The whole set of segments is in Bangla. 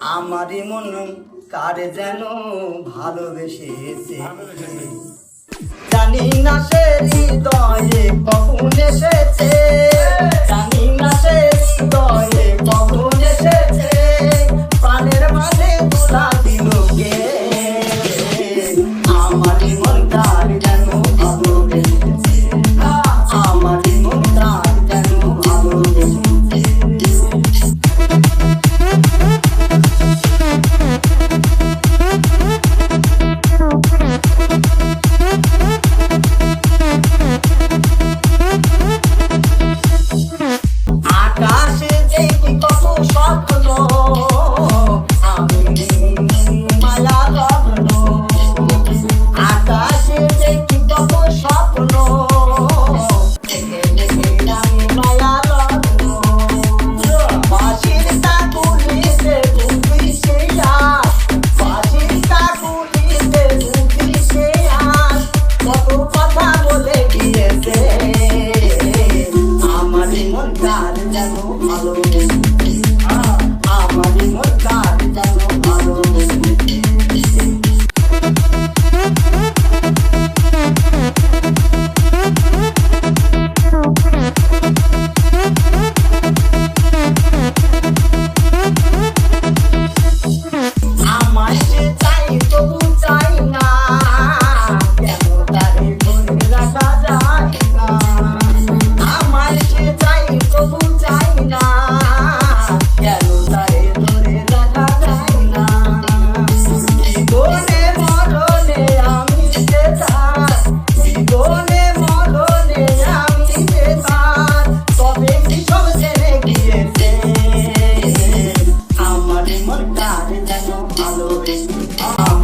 আমারই মন কারে যেন ভালোবেসেছে। জানি না সে হৃদয়ে follow আলো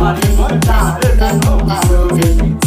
আলো আলো আলো আলো